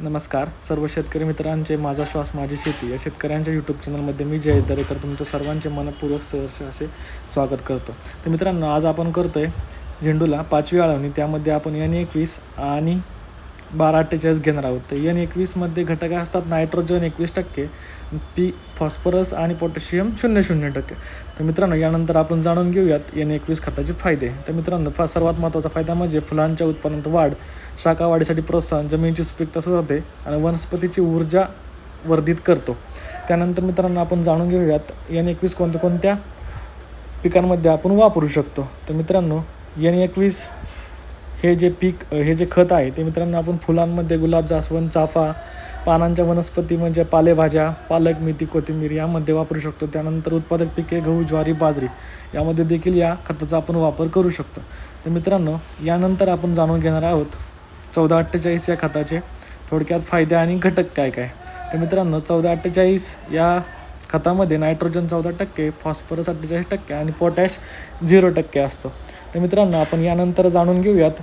नमस्कार. सर्व शेतकरी मित्रांचे माझा श्वास माझी शेती या शेतकऱ्यांच्या यूट्यूब चॅनलमध्ये मी जयेश दरेकर तुमचं सर्वांचे मनपूर्वक सहर्ष असे स्वागत करतो. तर मित्रांनो आज आपण करतो आहे झेंडूला पाचवी आळवणी. त्यामध्ये आपण एन एकवीस आणि बारा अठ्ठेचाळीस घेणार आहोत. तर एन एकवीसमध्ये घटक असतात नायट्रोजन एकवीस टक्के पी फॉस्फरस आणि पोटॅशियम शून्य शून्य टक्के. तर मित्रांनो यानंतर आपण जाणून घेऊयात एन एकवीस खताचे फायदे. तर मित्रांनो फा सर्वात महत्त्वाचा फायदा म्हणजे फुलांच्या उत्पादनात वाढ शाखा वाढीसाठी प्रोत्साहन जमिनीची सुपीकता सुधारते आणि वनस्पतीची ऊर्जा वर्धित करतो. त्यानंतर मित्रांनो आपण जाणून घेऊयात एन एकवीस कोणत्या कोणत्या पिकांमध्ये आपण वापरू शकतो. तर मित्रांनो एन एकवीस हे जे पीक हे जे खत आहे ते मित्रांनो आपण फुलांमध्ये गुलाब जास्वंद चाफा पानांच्या वनस्पती म्हणजे पालेभाज्या पालक मेथी कोथिंबीर यामध्ये वापरू शकतो. त्यानंतर उत्पादक पिके गहू ज्वारी बाजरी यामध्ये देखील या खताचा आपण वापर करू शकतो. तर मित्रांनो यानंतर आपण जाणून घेणार आहोत चौदा अठ्ठेचाळीस या खताचे थोडक्यात फायदे आणि घटक काय काय. तर मित्रांनो चौदा अठ्ठेचाळीस या खतामध्ये नायट्रोजन चौदा टक्के फॉस्फरस अठ्ठेचाळीस टक्के आणि पोटॅश झिरो टक्के असतो. तर मित्रांनो आपण यानंतर जाणून घेऊयात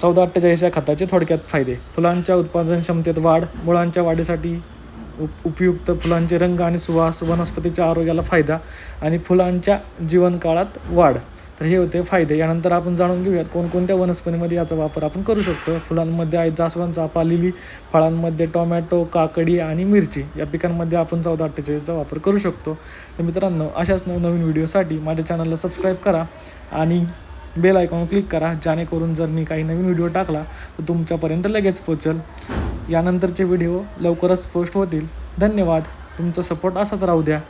चौदा अठ्ठेचाळीस या खताचे थोडक्यात फायदे. फुलांच्या उत्पादन क्षमतेत वाढ मुळांच्या वाढीसाठी उप उपयुक्त फुलांचे रंग आणि सुवास वनस्पतीच्या आरोग्याला फायदा आणि फुलांच्या जीवनकाळात वाढ. तर हे होते फायदे. यानंतर आपण जाणून घेऊयात कोणकोणत्या वनस्पतीमध्ये याचा वापर आपण करू शकतो. फुलांमध्ये आहे जास्वंद चाफा लिली फळांमध्ये टोमॅटो काकडी आणि मिरची. या पिकांमध्ये आपण चौदा अठ्ठेचाळीसचा वापर करू शकतो. तर मित्रांनो अशाच नवनवीन व्हिडिओसाठी माझ्या चॅनलला सबस्क्राईब करा आणि बेल आयकॉन क्लिक करा जेणेकरून जर मी काही नवीन व्हिडिओ टाकला तर तुमच्यापर्यंत लगेच पोचेल यानंतरचे व्हिडिओ लवकरच पोस्ट होतील. धन्यवाद. तुमचा सपोर्ट असाच राहू द्या.